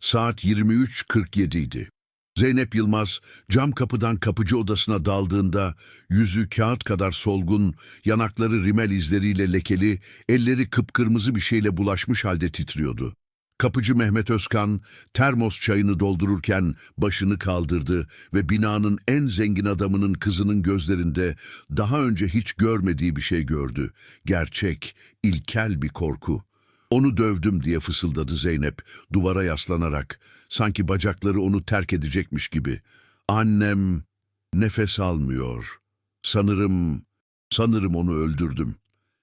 Saat 23.47 idi. Zeynep Yılmaz cam kapıdan kapıcı odasına daldığında yüzü kağıt kadar solgun, yanakları rimel izleriyle lekeli, elleri kıpkırmızı bir şeyle bulaşmış halde titriyordu. Kapıcı Mehmet Özkan termos çayını doldururken başını kaldırdı ve binanın en zengin adamının kızının gözlerinde daha önce hiç görmediği bir şey gördü. Gerçek, ilkel bir korku. Onu dövdüm diye fısıldadı Zeynep duvara yaslanarak. Sanki bacakları onu terk edecekmiş gibi. Annem nefes almıyor. Sanırım, sanırım onu öldürdüm.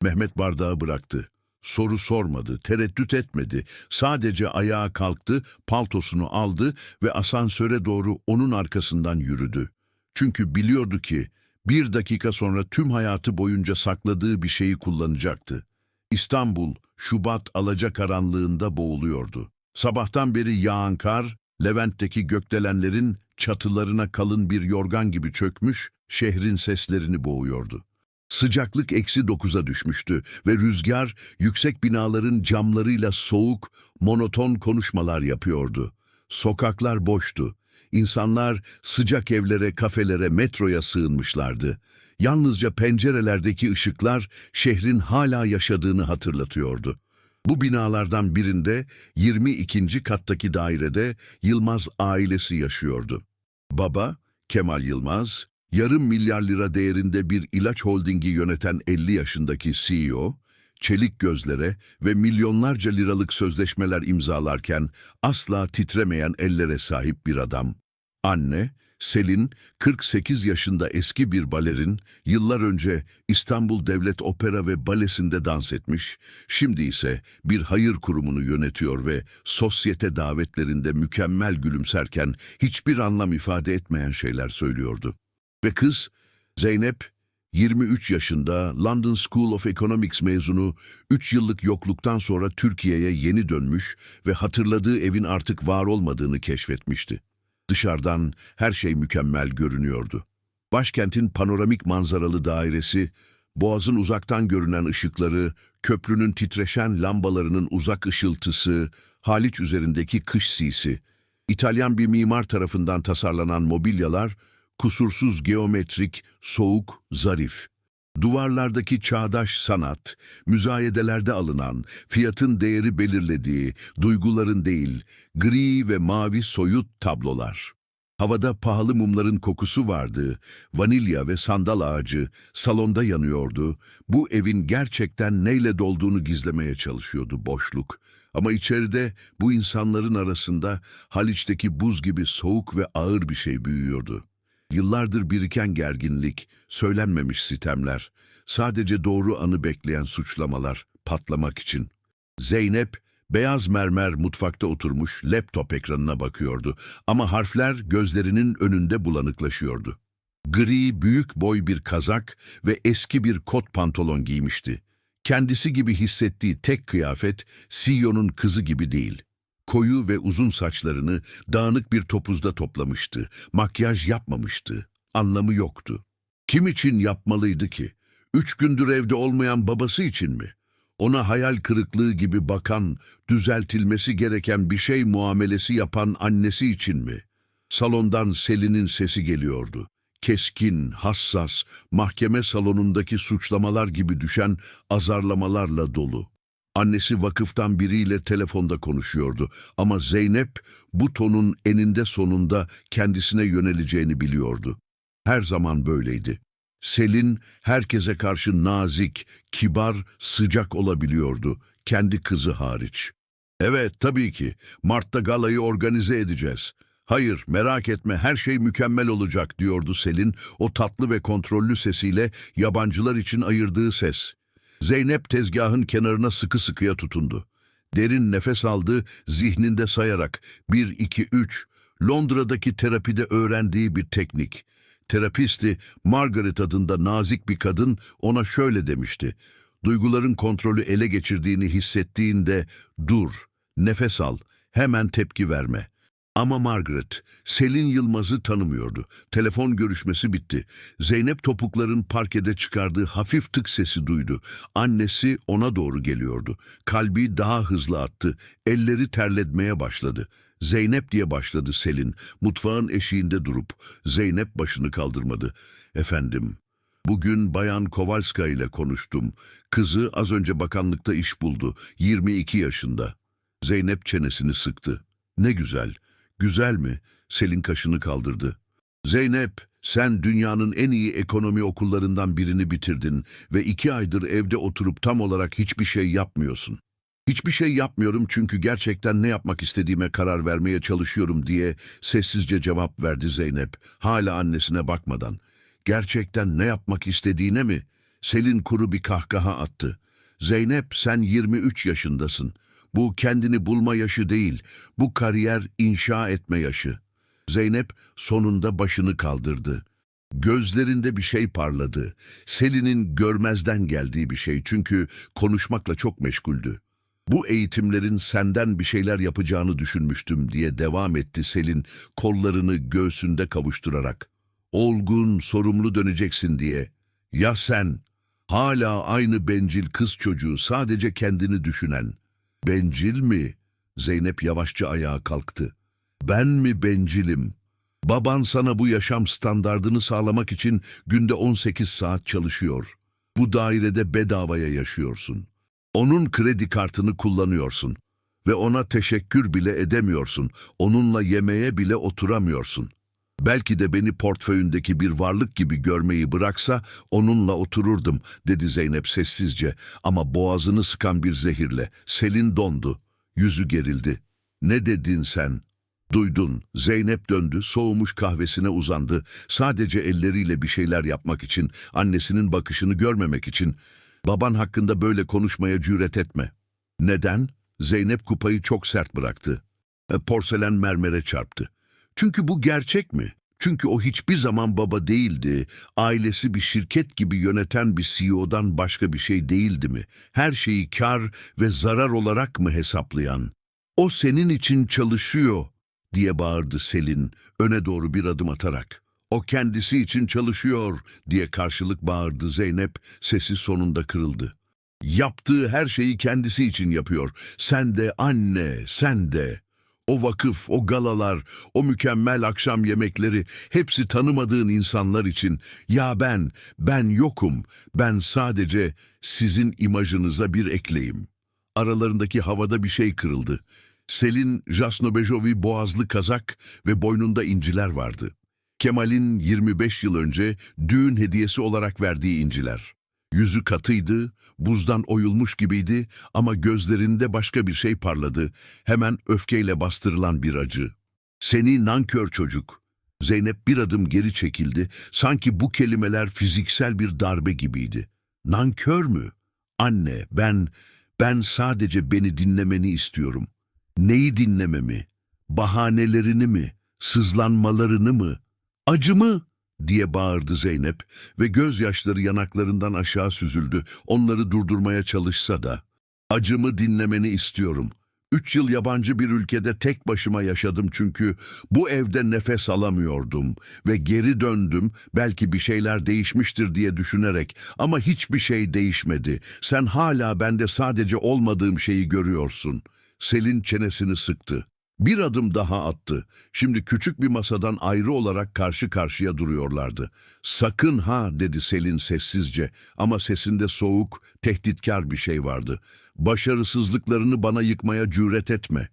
Mehmet bardağı bıraktı. Soru sormadı, tereddüt etmedi. Sadece ayağa kalktı, paltosunu aldı ve asansöre doğru onun arkasından yürüdü. Çünkü biliyordu ki bir dakika sonra tüm hayatı boyunca sakladığı bir şeyi kullanacaktı. İstanbul, Şubat alacakaranlığında boğuluyordu. Sabahtan beri yağan kar, Levent'teki gökdelenlerin çatılarına kalın bir yorgan gibi çökmüş, şehrin seslerini boğuyordu. Sıcaklık eksi dokuza düşmüştü ve rüzgar yüksek binaların camlarıyla soğuk, monoton konuşmalar yapıyordu. Sokaklar boştu. İnsanlar sıcak evlere, kafelere, metroya sığınmışlardı. Yalnızca pencerelerdeki ışıklar şehrin hala yaşadığını hatırlatıyordu. Bu binalardan birinde 22. kattaki dairede Yılmaz ailesi yaşıyordu. Baba, Kemal Yılmaz, yarım milyar lira değerinde bir ilaç holdingi yöneten 50 yaşındaki CEO, çelik gözlere ve milyonlarca liralık sözleşmeler imzalarken asla titremeyen ellere sahip bir adam. Anne, Selin, 48 yaşında eski bir balerin, yıllar önce İstanbul Devlet Opera ve Balesi'nde dans etmiş, şimdi ise bir hayır kurumunu yönetiyor ve sosyete davetlerinde mükemmel gülümserken hiçbir anlam ifade etmeyen şeyler söylüyordu. Ve kız, Zeynep, 23 yaşında London School of Economics mezunu, 3 yıllık yokluktan sonra Türkiye'ye yeni dönmüş ve hatırladığı evin artık var olmadığını keşfetmişti. Dışarıdan her şey mükemmel görünüyordu. Başkentin panoramik manzaralı dairesi, boğazın uzaktan görünen ışıkları, köprünün titreşen lambalarının uzak ışıltısı, Haliç üzerindeki kış sisi, İtalyan bir mimar tarafından tasarlanan mobilyalar, kusursuz geometrik, soğuk, zarif. Duvarlardaki çağdaş sanat, müzayedelerde alınan, fiyatın değeri belirlediği, duyguların değil, gri ve mavi soyut tablolar. Havada pahalı mumların kokusu vardı, vanilya ve sandal ağacı salonda yanıyordu. Bu evin gerçekten neyle dolduğunu gizlemeye çalışıyordu boşluk. Ama içeride bu insanların arasında Haliç'teki buz gibi soğuk ve ağır bir şey büyüyordu. Yıllardır biriken gerginlik, söylenmemiş sitemler, sadece doğru anı bekleyen suçlamalar patlamak için. Zeynep, beyaz mermer mutfakta oturmuş laptop ekranına bakıyordu ama harfler gözlerinin önünde bulanıklaşıyordu. Gri, büyük boy bir kazak ve eski bir kot pantolon giymişti. Kendisi gibi hissettiği tek kıyafet, CEO'nun kızı gibi değil. Koyu ve uzun saçlarını dağınık bir topuzda toplamıştı. Makyaj yapmamıştı. Anlamı yoktu. Kim için yapmalıydı ki? Üç gündür evde olmayan babası için mi? Ona hayal kırıklığı gibi bakan, düzeltilmesi gereken bir şey muamelesi yapan annesi için mi? Salondan Selin'in sesi geliyordu. Keskin, hassas, mahkeme salonundaki suçlamalar gibi düşen azarlamalarla dolu. Annesi vakıftan biriyle telefonda konuşuyordu ama Zeynep bu tonun eninde sonunda kendisine yöneleceğini biliyordu. Her zaman böyleydi. Selin herkese karşı nazik, kibar, sıcak olabiliyordu, kendi kızı hariç. Evet, tabii ki. Mart'ta galayı organize edeceğiz. Hayır, merak etme, her şey mükemmel olacak, diyordu Selin, o tatlı ve kontrollü sesiyle yabancılar için ayırdığı ses. Zeynep tezgahın kenarına sıkı sıkıya tutundu. Derin nefes aldı, zihninde sayarak. Bir, iki, üç. Londra'daki terapide öğrendiği bir teknik. Terapisti Margaret adında nazik bir kadın ona şöyle demişti. Duyguların kontrolü ele geçirdiğini hissettiğinde dur, nefes al, hemen tepki verme. Ama Margaret, Selin Yılmaz'ı tanımıyordu. Telefon görüşmesi bitti. Zeynep topukların parkede çıkardığı hafif tık sesi duydu. Annesi ona doğru geliyordu. Kalbi daha hızlı attı. Elleri terletmeye başladı. Zeynep diye başladı Selin. Mutfağın eşiğinde durup Zeynep başını kaldırmadı. Efendim, bugün Bayan Kowalska ile konuştum. Kızı az önce bakanlıkta iş buldu. 22 yaşında. Zeynep çenesini sıktı. Ne güzel. Güzel mi? Selin kaşını kaldırdı. Zeynep, sen dünyanın en iyi ekonomi okullarından birini bitirdin ve iki aydır evde oturup tam olarak hiçbir şey yapmıyorsun. Hiçbir şey yapmıyorum çünkü gerçekten ne yapmak istediğime karar vermeye çalışıyorum diye sessizce cevap verdi Zeynep, hala annesine bakmadan. Gerçekten ne yapmak istediğine mi? Selin kuru bir kahkaha attı. Zeynep sen 23 yaşındasın. Bu kendini bulma yaşı değil, bu kariyer inşa etme yaşı. Zeynep sonunda başını kaldırdı. Gözlerinde bir şey parladı. Selin'in görmezden geldiği bir şey çünkü konuşmakla çok meşguldü. Bu eğitimlerin senden bir şeyler yapacağını düşünmüştüm diye devam etti Selin kollarını göğsünde kavuşturarak. Olgun, sorumlu döneceksin diye. Ya sen? Hala aynı bencil kız çocuğu sadece kendini düşünen. Bencil mi? Zeynep yavaşça ayağa kalktı. Ben mi bencilim? Baban sana bu yaşam standardını sağlamak için günde 18 saat çalışıyor. Bu dairede bedavaya yaşıyorsun. Onun kredi kartını kullanıyorsun ve ona teşekkür bile edemiyorsun. Onunla yemeğe bile oturamıyorsun. Belki de beni portföyündeki bir varlık gibi görmeyi bıraksa onunla otururdum, dedi Zeynep sessizce ama boğazını sıkan bir zehirle. Selin dondu, yüzü gerildi. Ne dedin sen? Duydun, Zeynep döndü, soğumuş kahvesine uzandı. Sadece elleriyle bir şeyler yapmak için, annesinin bakışını görmemek için. Baban hakkında böyle konuşmaya cüret etme. Neden? Zeynep kupayı çok sert bıraktı. E, porselen mermere çarptı. Çünkü bu gerçek mi? Çünkü o hiçbir zaman baba değildi. Ailesi bir şirket gibi yöneten bir CEO'dan başka bir şey değildi mi? Her şeyi kar ve zarar olarak mı hesaplayan? O senin için çalışıyor diye bağırdı Selin öne doğru bir adım atarak. O kendisi için çalışıyor diye karşılık bağırdı Zeynep sesi sonunda kırıldı. Yaptığı her şeyi kendisi için yapıyor. Sen de anne, sen de. O vakıf, o galalar, o mükemmel akşam yemekleri hepsi tanımadığın insanlar için. Ya ben, ben yokum. Ben sadece sizin imajınıza bir ekleyim. Aralarındaki havada bir şey kırıldı. Selin Jasnobejovi boğazlı kazak ve boynunda inciler vardı. Kemal'in 25 yıl önce düğün hediyesi olarak verdiği inciler. Yüzü katıydı, buzdan oyulmuş gibiydi ama gözlerinde başka bir şey parladı. Hemen öfkeyle bastırılan bir acı. Seni nankör çocuk. Zeynep bir adım geri çekildi. Sanki bu kelimeler fiziksel bir darbe gibiydi. Nankör mü? Anne, ben, ben sadece beni dinlemeni istiyorum. Neyi dinlememi? Bahanelerini mi? Sızlanmalarını mı? Acımı? Diye bağırdı Zeynep ve gözyaşları yanaklarından aşağı süzüldü. Onları durdurmaya çalışsa da. Acımı dinlemeni istiyorum. Üç yıl yabancı bir ülkede tek başıma yaşadım çünkü bu evde nefes alamıyordum ve geri döndüm belki bir şeyler değişmiştir diye düşünerek ama hiçbir şey değişmedi. Sen hala bende sadece olmadığım şeyi görüyorsun. Selin çenesini sıktı. Bir adım daha attı. Şimdi küçük bir masadan ayrı olarak karşı karşıya duruyorlardı. Sakın ha dedi Selin sessizce ama sesinde soğuk, tehditkar bir şey vardı. Başarısızlıklarını bana yıkmaya cüret etme.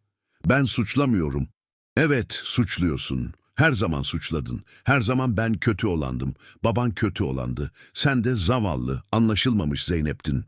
Ben suçlamıyorum. Evet, suçluyorsun. Her zaman suçladın. Her zaman ben kötü olandım. Baban kötü olandı. Sen de zavallı, anlaşılmamış Zeynep'tin.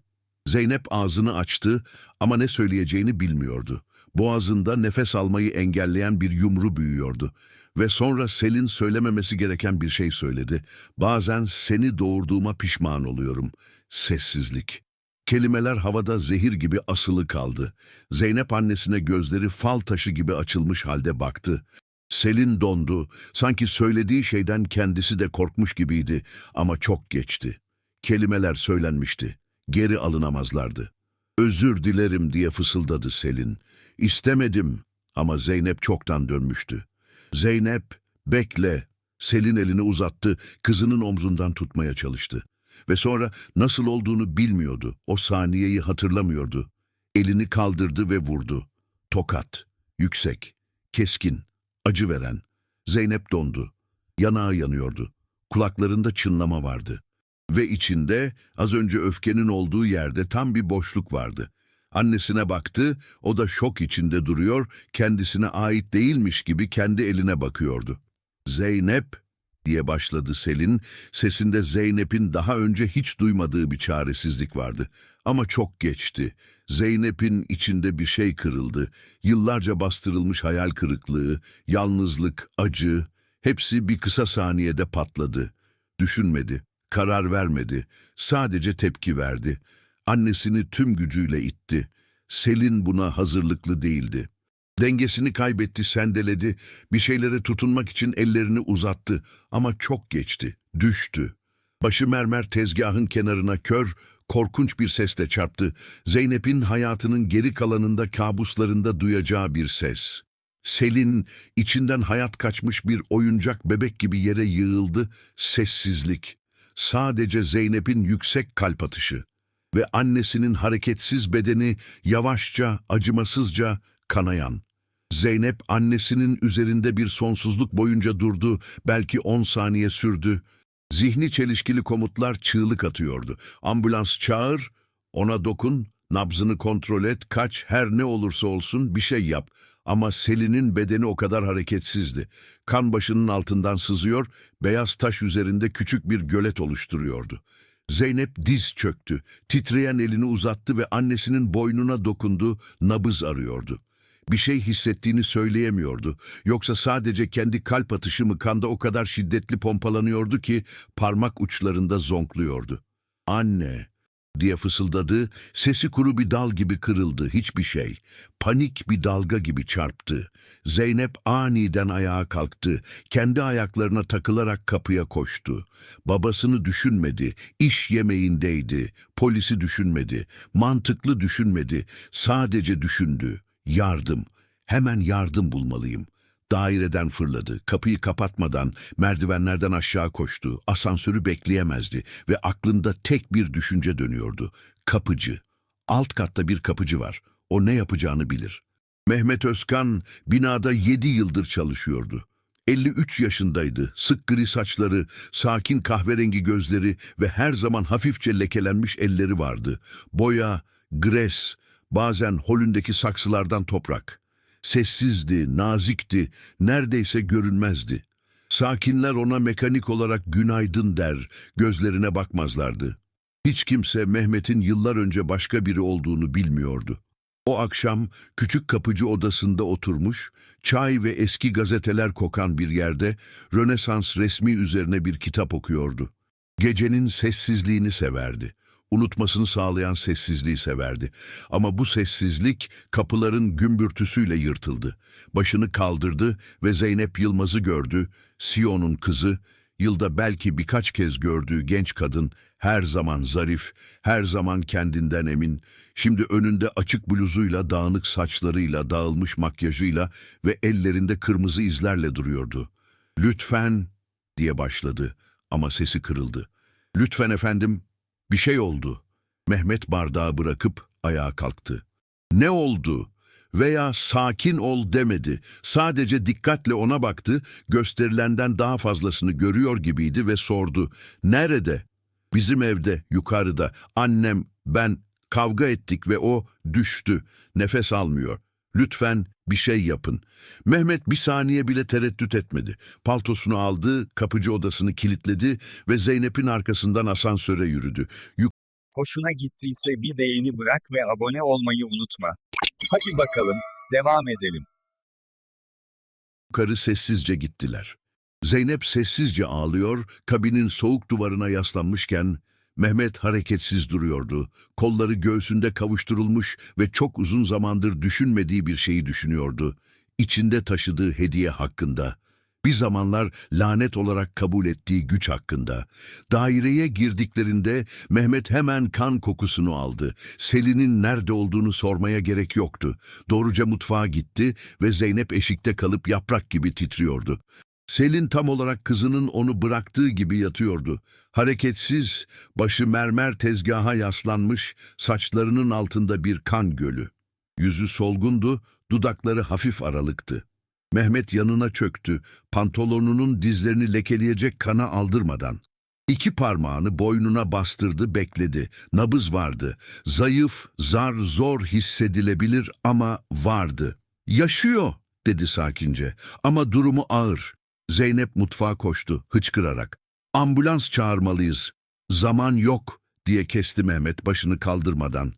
Zeynep ağzını açtı ama ne söyleyeceğini bilmiyordu. Boğazında nefes almayı engelleyen bir yumru büyüyordu. Ve sonra Selin söylememesi gereken bir şey söyledi. Bazen seni doğurduğuma pişman oluyorum. Sessizlik. Kelimeler havada zehir gibi asılı kaldı. Zeynep annesine gözleri fal taşı gibi açılmış halde baktı. Selin dondu. Sanki söylediği şeyden kendisi de korkmuş gibiydi ama çok geçti. Kelimeler söylenmişti. Geri alınamazlardı. Özür dilerim diye fısıldadı Selin. İstemedim ama Zeynep çoktan dönmüştü. Zeynep, bekle. Selin elini uzattı, kızının omzundan tutmaya çalıştı. Ve sonra nasıl olduğunu bilmiyordu, o saniyeyi hatırlamıyordu. Elini kaldırdı ve vurdu. Tokat, yüksek, keskin, acı veren. Zeynep dondu. Yanağı yanıyordu. Kulaklarında çınlama vardı. Ve içinde az önce öfkenin olduğu yerde tam bir boşluk vardı. Annesine baktı, o da şok içinde duruyor, kendisine ait değilmiş gibi kendi eline bakıyordu. Zeynep diye başladı Selin, sesinde Zeynep'in daha önce hiç duymadığı bir çaresizlik vardı. Ama çok geçti. Zeynep'in içinde bir şey kırıldı. Yıllarca bastırılmış hayal kırıklığı, yalnızlık, acı, hepsi bir kısa saniyede patladı. Düşünmedi, karar vermedi, sadece tepki verdi. Annesini tüm gücüyle itti. Selin buna hazırlıklı değildi. Dengesini kaybetti, sendeledi, bir şeylere tutunmak için ellerini uzattı ama çok geçti, düştü. Başı mermer tezgahın kenarına kör, korkunç bir sesle çarptı. Zeynep'in hayatının geri kalanında kabuslarında duyacağı bir ses. Selin içinden hayat kaçmış bir oyuncak bebek gibi yere yığıldı, sessizlik. Sadece Zeynep'in yüksek kalp atışı ve annesinin hareketsiz bedeni yavaşça, acımasızca kanayan. Zeynep annesinin üzerinde bir sonsuzluk boyunca durdu, belki on saniye sürdü. Zihni çelişkili komutlar çığlık atıyordu. Ambulans çağır, ona dokun, nabzını kontrol et, kaç, her ne olursa olsun bir şey yap. Ama Selin'in bedeni o kadar hareketsizdi. Kan başının altından sızıyor, beyaz taş üzerinde küçük bir gölet oluşturuyordu. Zeynep diz çöktü, titreyen elini uzattı ve annesinin boynuna dokundu, nabız arıyordu. Bir şey hissettiğini söyleyemiyordu. Yoksa sadece kendi kalp atışı mı kanda o kadar şiddetli pompalanıyordu ki parmak uçlarında zonkluyordu. Anne diye fısıldadı, sesi kuru bir dal gibi kırıldı, hiçbir şey. Panik bir dalga gibi çarptı. Zeynep aniden ayağa kalktı, kendi ayaklarına takılarak kapıya koştu. Babasını düşünmedi, iş yemeğindeydi, polisi düşünmedi, mantıklı düşünmedi, sadece düşündü. Yardım, hemen yardım bulmalıyım. Daireden fırladı, kapıyı kapatmadan merdivenlerden aşağı koştu, asansörü bekleyemezdi ve aklında tek bir düşünce dönüyordu. Kapıcı. Alt katta bir kapıcı var, o ne yapacağını bilir. Mehmet Özkan binada yedi yıldır çalışıyordu. 53 yaşındaydı, sık gri saçları, sakin kahverengi gözleri ve her zaman hafifçe lekelenmiş elleri vardı. Boya, gres, bazen holündeki saksılardan toprak. Sessizdi, nazikti, neredeyse görünmezdi. Sakinler ona mekanik olarak günaydın der, gözlerine bakmazlardı. Hiç kimse Mehmet'in yıllar önce başka biri olduğunu bilmiyordu. O akşam küçük kapıcı odasında oturmuş, çay ve eski gazeteler kokan bir yerde Rönesans resmi üzerine bir kitap okuyordu. Gecenin sessizliğini severdi. Unutmasını sağlayan sessizliği severdi. Ama bu sessizlik kapıların gümbürtüsüyle yırtıldı. Başını kaldırdı ve Zeynep Yılmaz'ı gördü. Siyon'un kızı, yılda belki birkaç kez gördüğü genç kadın, her zaman zarif, her zaman kendinden emin, şimdi önünde açık bluzuyla, dağınık saçlarıyla, dağılmış makyajıyla ve ellerinde kırmızı izlerle duruyordu. Lütfen diye başladı ama sesi kırıldı. Lütfen efendim, bir şey oldu. Mehmet bardağı bırakıp ayağa kalktı. Ne oldu? Veya sakin ol demedi. Sadece dikkatle ona baktı, gösterilenden daha fazlasını görüyor gibiydi ve sordu. Nerede? Bizim evde, yukarıda. Annem, ben kavga ettik ve o düştü. Nefes almıyor. Lütfen bir şey yapın. Mehmet bir saniye bile tereddüt etmedi. Paltosunu aldı, kapıcı odasını kilitledi ve Zeynep'in arkasından asansöre yürüdü. Hoşuna gittiyse bir beğeni bırak ve abone olmayı unutma. Hadi bakalım, devam edelim. Yukarı sessizce gittiler. Zeynep sessizce ağlıyor, kabinin soğuk duvarına yaslanmışken Mehmet hareketsiz duruyordu. Kolları göğsünde kavuşturulmuş ve çok uzun zamandır düşünmediği bir şeyi düşünüyordu. İçinde taşıdığı hediye hakkında. Bir zamanlar lanet olarak kabul ettiği güç hakkında. Daireye girdiklerinde Mehmet hemen kan kokusunu aldı. Selin'in nerede olduğunu sormaya gerek yoktu. Doğruca mutfağa gitti ve Zeynep eşikte kalıp yaprak gibi titriyordu. Selin tam olarak kızının onu bıraktığı gibi yatıyordu. Hareketsiz, başı mermer tezgaha yaslanmış, saçlarının altında bir kan gölü. Yüzü solgundu, dudakları hafif aralıktı. Mehmet yanına çöktü, pantolonunun dizlerini lekeleyecek kana aldırmadan. İki parmağını boynuna bastırdı, bekledi. Nabız vardı. Zayıf, zar, zor hissedilebilir ama vardı. Yaşıyor, dedi sakince. Ama durumu ağır. Zeynep mutfağa koştu, hıçkırarak. Ambulans çağırmalıyız. Zaman yok, diye kesti Mehmet başını kaldırmadan.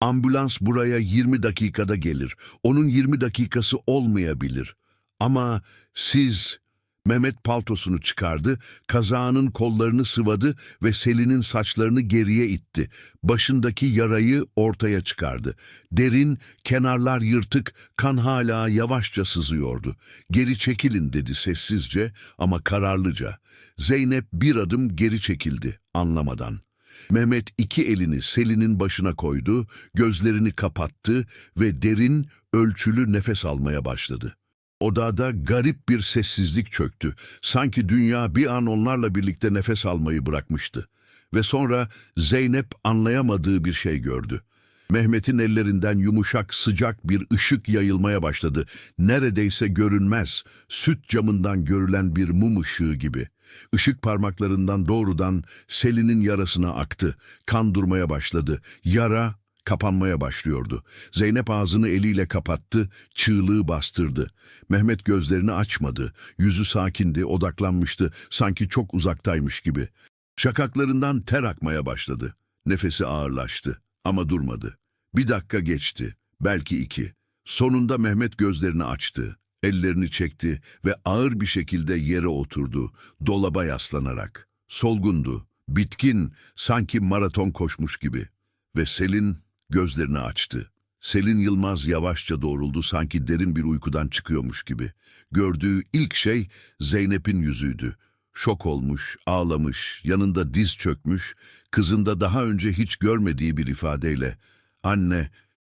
Ambulans buraya 20 dakikada gelir. Onun 20 dakikası olmayabilir. Ama siz... Mehmet paltosunu çıkardı, kazağının kollarını sıvadı ve Selin'in saçlarını geriye itti. Başındaki yarayı ortaya çıkardı. Derin, kenarlar yırtık, kan hala yavaşça sızıyordu. Geri çekilin dedi sessizce ama kararlıca. Zeynep bir adım geri çekildi anlamadan. Mehmet iki elini Selin'in başına koydu, gözlerini kapattı ve derin, ölçülü nefes almaya başladı. Odada garip bir sessizlik çöktü. Sanki dünya bir an onlarla birlikte nefes almayı bırakmıştı. Ve sonra Zeynep anlayamadığı bir şey gördü. Mehmet'in ellerinden yumuşak, sıcak bir ışık yayılmaya başladı. Neredeyse görünmez, süt camından görülen bir mum ışığı gibi. Işık parmaklarından doğrudan Selin'in yarasına aktı. Kan durmaya başladı. Yara kapanmaya başlıyordu. Zeynep ağzını eliyle kapattı, çığlığı bastırdı. Mehmet gözlerini açmadı. Yüzü sakindi, odaklanmıştı, sanki çok uzaktaymış gibi. Şakaklarından ter akmaya başladı. Nefesi ağırlaştı ama durmadı. Bir dakika geçti, belki iki. Sonunda Mehmet gözlerini açtı. Ellerini çekti ve ağır bir şekilde yere oturdu, dolaba yaslanarak. Solgundu, bitkin, sanki maraton koşmuş gibi. Ve Selin gözlerini açtı. Selin Yılmaz yavaşça doğruldu sanki derin bir uykudan çıkıyormuş gibi. Gördüğü ilk şey Zeynep'in yüzüydü. Şok olmuş, ağlamış, yanında diz çökmüş, kızında daha önce hiç görmediği bir ifadeyle ''Anne''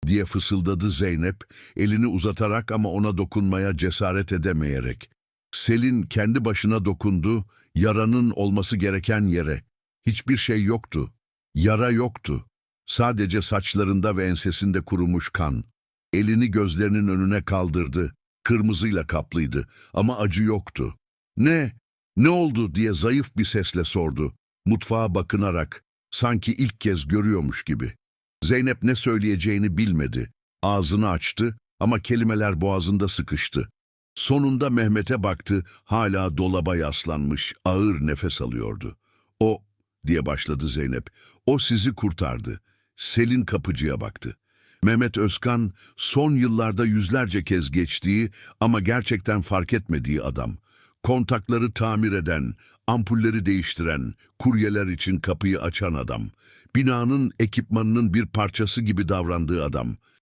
diye fısıldadı Zeynep, elini uzatarak ama ona dokunmaya cesaret edemeyerek. Selin kendi başına dokundu, yaranın olması gereken yere. Hiçbir şey yoktu. Yara yoktu. Sadece saçlarında ve ensesinde kurumuş kan. Elini gözlerinin önüne kaldırdı. Kırmızıyla kaplıydı ama acı yoktu. Ne? Ne oldu diye zayıf bir sesle sordu. Mutfağa bakınarak, sanki ilk kez görüyormuş gibi. Zeynep ne söyleyeceğini bilmedi. Ağzını açtı ama kelimeler boğazında sıkıştı. Sonunda Mehmet'e baktı, hala dolaba yaslanmış, ağır nefes alıyordu. O, diye başladı Zeynep, o sizi kurtardı. Selin kapıcıya baktı. Mehmet Özkan, son yıllarda yüzlerce kez geçtiği ama gerçekten fark etmediği adam. Kontakları tamir eden, ampulleri değiştiren, kuryeler için kapıyı açan adam. Binanın ekipmanının bir parçası gibi davrandığı adam.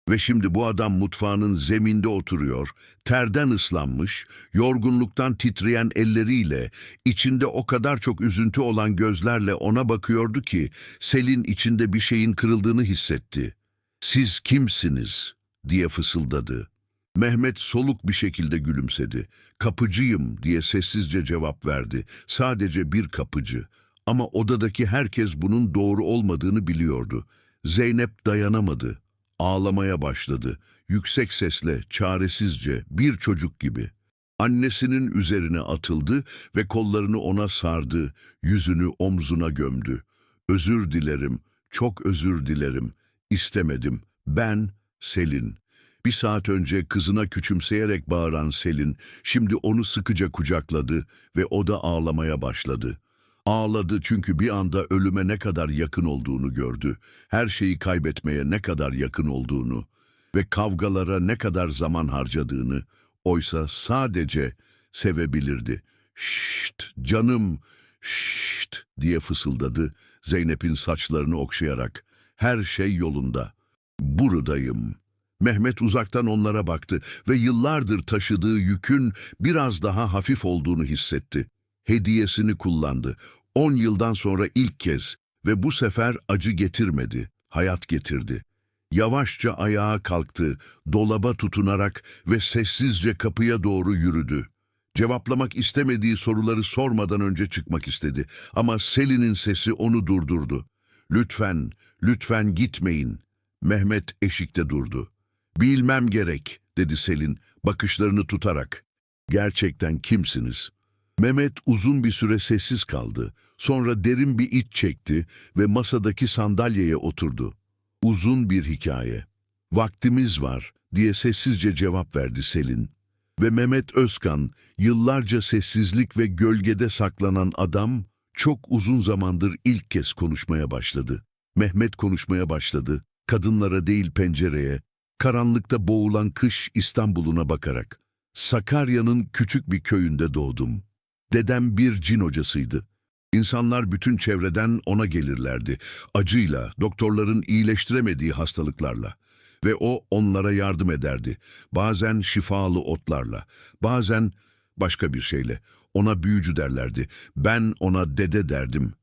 Ve şimdi bu adam mutfağının zeminde oturuyor, terden ıslanmış, yorgunluktan titreyen elleriyle, içinde o kadar çok üzüntü olan gözlerle ona bakıyordu ki, Selin içinde bir şeyin kırıldığını hissetti. ''Siz kimsiniz?'' diye fısıldadı. Mehmet soluk bir şekilde gülümsedi. ''Kapıcıyım'' diye sessizce cevap verdi. Sadece bir kapıcı. Ama odadaki herkes bunun doğru olmadığını biliyordu. Zeynep dayanamadı. Ağlamaya başladı. Yüksek sesle, çaresizce, bir çocuk gibi. Annesinin üzerine atıldı ve kollarını ona sardı, yüzünü omzuna gömdü. Özür dilerim, çok özür dilerim. İstemedim. Ben, Selin. Bir saat önce kızına küçümseyerek bağıran Selin, şimdi onu sıkıca kucakladı ve o da ağlamaya başladı. Ağladı çünkü bir anda ölüme ne kadar yakın olduğunu gördü. Her şeyi kaybetmeye ne kadar yakın olduğunu ve kavgalara ne kadar zaman harcadığını. Oysa sadece sevebilirdi. Şşt canım, şşt diye fısıldadı Zeynep'in saçlarını okşayarak. Her şey yolunda. Buradayım. Mehmet uzaktan onlara baktı ve yıllardır taşıdığı yükün biraz daha hafif olduğunu hissetti. Hediyesini kullandı. On yıldan sonra ilk kez ve bu sefer acı getirmedi, hayat getirdi. Yavaşça ayağa kalktı, dolaba tutunarak ve sessizce kapıya doğru yürüdü. Cevaplamak istemediği soruları sormadan önce çıkmak istedi ama Selin'in sesi onu durdurdu. Lütfen, lütfen gitmeyin. Mehmet eşikte durdu. Bilmem gerek, dedi Selin bakışlarını tutarak. Gerçekten kimsiniz? Mehmet uzun bir süre sessiz kaldı. Sonra derin bir iç çekti ve masadaki sandalyeye oturdu. Uzun bir hikaye. Vaktimiz var diye sessizce cevap verdi Selin. Ve Mehmet Özkan, yıllarca sessizlik ve gölgede saklanan adam, çok uzun zamandır ilk kez konuşmaya başladı. Mehmet konuşmaya başladı, kadınlara değil pencereye, karanlıkta boğulan kış İstanbul'una bakarak. Sakarya'nın küçük bir köyünde doğdum. Dedem bir cin hocasıydı. İnsanlar bütün çevreden ona gelirlerdi. Acıyla, doktorların iyileştiremediği hastalıklarla. Ve o onlara yardım ederdi. Bazen şifalı otlarla, bazen başka bir şeyle. Ona büyücü derlerdi. Ben ona dede derdim.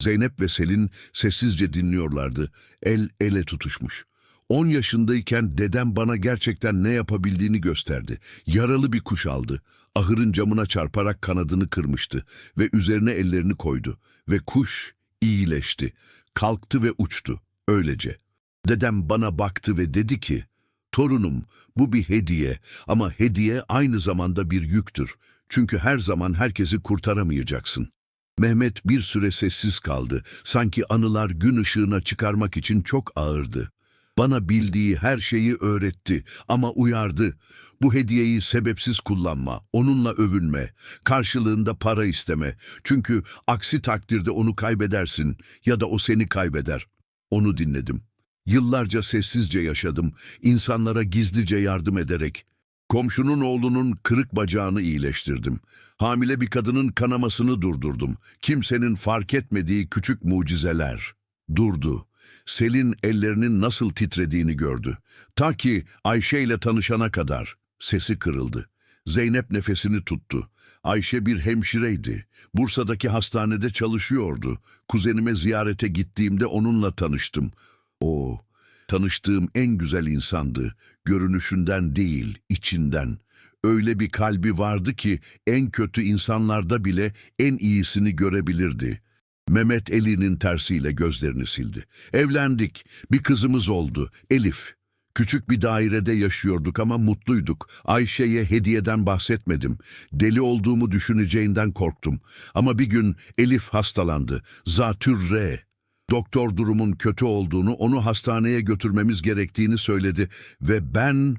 Zeynep ve Selin sessizce dinliyorlardı. El ele tutuşmuş. On yaşındayken dedem bana gerçekten ne yapabildiğini gösterdi. Yaralı bir kuş aldı. Ahırın camına çarparak kanadını kırmıştı ve üzerine ellerini koydu. Ve kuş iyileşti. Kalktı ve uçtu. Öylece. Dedem bana baktı ve dedi ki, Torunum, bu bir hediye ama hediye aynı zamanda bir yüktür. Çünkü her zaman herkesi kurtaramayacaksın. Mehmet bir süre sessiz kaldı. Sanki anılar gün ışığına çıkarmak için çok ağırdı. Bana bildiği her şeyi öğretti ama uyardı. Bu hediyeyi sebepsiz kullanma, onunla övünme, karşılığında para isteme. Çünkü aksi takdirde onu kaybedersin ya da o seni kaybeder. Onu dinledim. Yıllarca sessizce yaşadım, insanlara gizlice yardım ederek. Komşunun oğlunun kırık bacağını iyileştirdim. Hamile bir kadının kanamasını durdurdum. Kimsenin fark etmediği küçük mucizeler. Durdu. Selin ellerinin nasıl titrediğini gördü. Ta ki Ayşe ile tanışana kadar sesi kırıldı. Zeynep nefesini tuttu. Ayşe bir hemşireydi. Bursa'daki hastanede çalışıyordu. Kuzenime ziyarete gittiğimde onunla tanıştım. O, tanıştığım en güzel insandı. Görünüşünden değil, içinden. Öyle bir kalbi vardı ki en kötü insanlarda bile en iyisini görebilirdi. Mehmet elinin tersiyle gözlerini sildi. Evlendik. Bir kızımız oldu. Elif. Küçük bir dairede yaşıyorduk ama mutluyduk. Ayşe'ye hediyeden bahsetmedim. Deli olduğumu düşüneceğinden korktum. Ama bir gün Elif hastalandı. Zatürre. Doktor durumun kötü olduğunu, onu hastaneye götürmemiz gerektiğini söyledi ve ben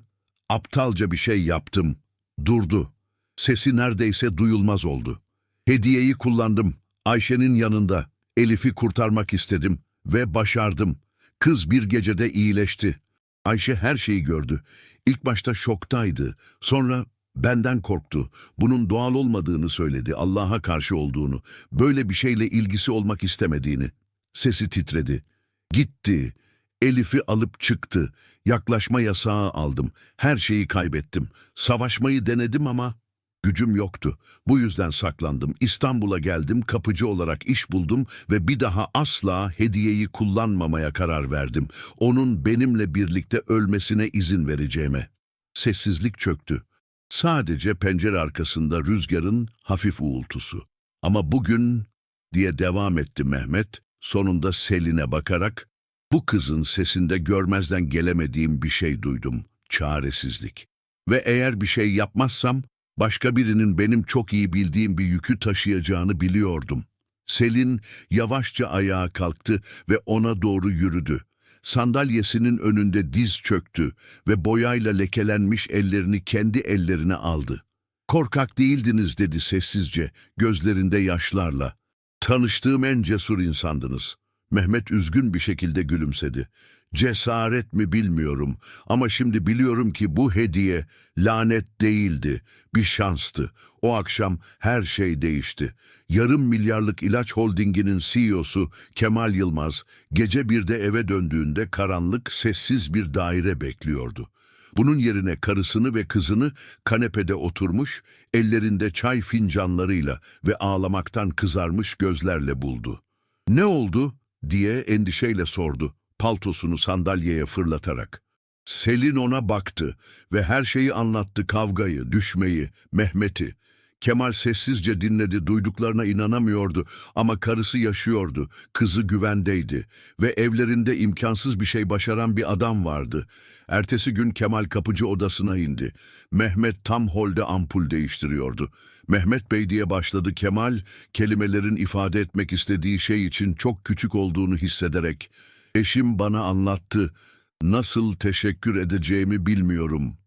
aptalca bir şey yaptım. Durdu. Sesi neredeyse duyulmaz oldu. Hediyeyi kullandım. Ayşe'nin yanında. Elif'i kurtarmak istedim ve başardım. Kız bir gecede iyileşti. Ayşe her şeyi gördü. İlk başta şoktaydı. Sonra benden korktu. Bunun doğal olmadığını söyledi, Allah'a karşı olduğunu, böyle bir şeyle ilgisi olmak istemediğini. Sesi titredi. Gitti. Elif'i alıp çıktı. Yaklaşma yasağı aldım. Her şeyi kaybettim. Savaşmayı denedim ama gücüm yoktu. Bu yüzden saklandım. İstanbul'a geldim, kapıcı olarak iş buldum ve bir daha asla hediyeyi kullanmamaya karar verdim. Onun benimle birlikte ölmesine izin vereceğime. Sessizlik çöktü. Sadece pencere arkasında rüzgarın hafif uğultusu. Ama bugün diye devam etti Mehmet, sonunda Selin'e bakarak, bu kızın sesinde görmezden gelemediğim bir şey duydum, çaresizlik. Ve eğer bir şey yapmazsam, başka birinin benim çok iyi bildiğim bir yükü taşıyacağını biliyordum. Selin yavaşça ayağa kalktı ve ona doğru yürüdü. Sandalyesinin önünde diz çöktü ve boyayla lekelenmiş ellerini kendi ellerine aldı. Korkak değildiniz dedi sessizce, gözlerinde yaşlarla. Tanıştığım en cesur insandınız. Mehmet üzgün bir şekilde gülümsedi. Cesaret mi bilmiyorum ama şimdi biliyorum ki bu hediye lanet değildi, bir şanstı. O akşam her şey değişti. Yarım milyarlık ilaç holdinginin CEO'su Kemal Yılmaz gece birde eve döndüğünde karanlık, sessiz bir daire bekliyordu. Bunun yerine karısını ve kızını kanepede oturmuş, ellerinde çay fincanlarıyla ve ağlamaktan kızarmış gözlerle buldu. Ne oldu? diye endişeyle sordu, paltosunu sandalyeye fırlatarak. Selin ona baktı ve her şeyi anlattı kavgayı, düşmeyi, Mehmet'i. Kemal sessizce dinledi, duyduklarına inanamıyordu ama karısı yaşıyordu, kızı güvendeydi ve evlerinde imkansız bir şey başaran bir adam vardı. Ertesi gün Kemal kapıcı odasına indi. Mehmet tam holde ampul değiştiriyordu. Mehmet Bey diye başladı Kemal, kelimelerin ifade etmek istediği şey için çok küçük olduğunu hissederek. Eşim bana anlattı, nasıl teşekkür edeceğimi bilmiyorum.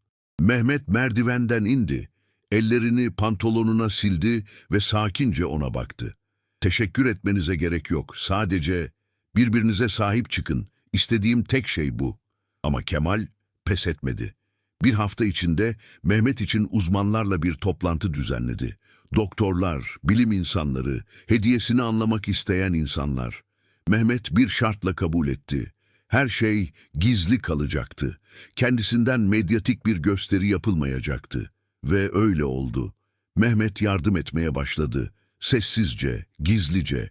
Mehmet merdivenden indi. Ellerini pantolonuna sildi ve sakince ona baktı. Teşekkür etmenize gerek yok. Sadece birbirinize sahip çıkın. İstediğim tek şey bu. Ama Kemal pes etmedi. Bir hafta içinde Mehmet için uzmanlarla bir toplantı düzenledi. Doktorlar, bilim insanları, hediyesini anlamak isteyen insanlar. Mehmet bir şartla kabul etti. Her şey gizli kalacaktı. Kendisinden medyatik bir gösteri yapılmayacaktı. Ve öyle oldu. Mehmet yardım etmeye başladı. Sessizce, gizlice.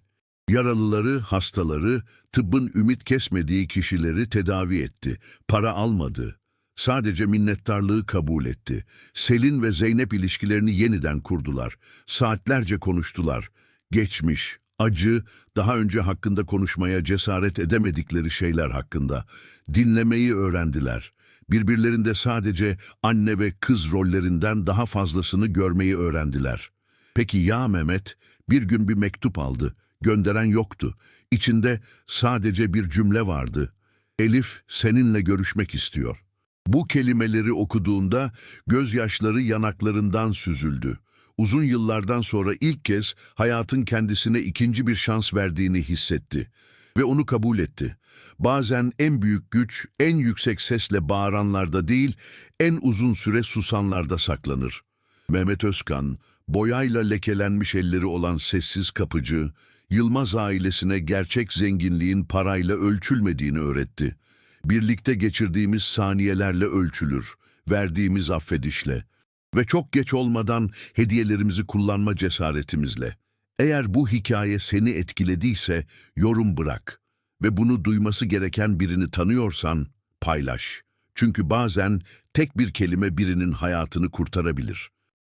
Yaralıları, hastaları, tıbbın ümit kesmediği kişileri tedavi etti. Para almadı. Sadece minnettarlığı kabul etti. Selin ve Zeynep ilişkilerini yeniden kurdular. Saatlerce konuştular. Geçmiş, acı, daha önce hakkında konuşmaya cesaret edemedikleri şeyler hakkında. Dinlemeyi öğrendiler. Birbirlerinde sadece anne ve kız rollerinden daha fazlasını görmeyi öğrendiler. Peki ya Mehmet? Bir gün bir mektup aldı. Gönderen yoktu. İçinde sadece bir cümle vardı. Elif seninle görüşmek istiyor. Bu kelimeleri okuduğunda gözyaşları yanaklarından süzüldü. Uzun yıllardan sonra ilk kez hayatın kendisine ikinci bir şans verdiğini hissetti ve onu kabul etti. Bazen en büyük güç en yüksek sesle bağıranlarda değil, en uzun süre susanlarda saklanır. Mehmet Özkan, boyayla lekelenmiş elleri olan sessiz kapıcı, Yılmaz ailesine gerçek zenginliğin parayla ölçülmediğini öğretti. Birlikte geçirdiğimiz saniyelerle ölçülür, verdiğimiz affedişle ve çok geç olmadan hediyelerimizi kullanma cesaretimizle. Eğer bu hikaye seni etkilediyse yorum bırak ve bunu duyması gereken birini tanıyorsan paylaş. Çünkü bazen tek bir kelime birinin hayatını kurtarabilir.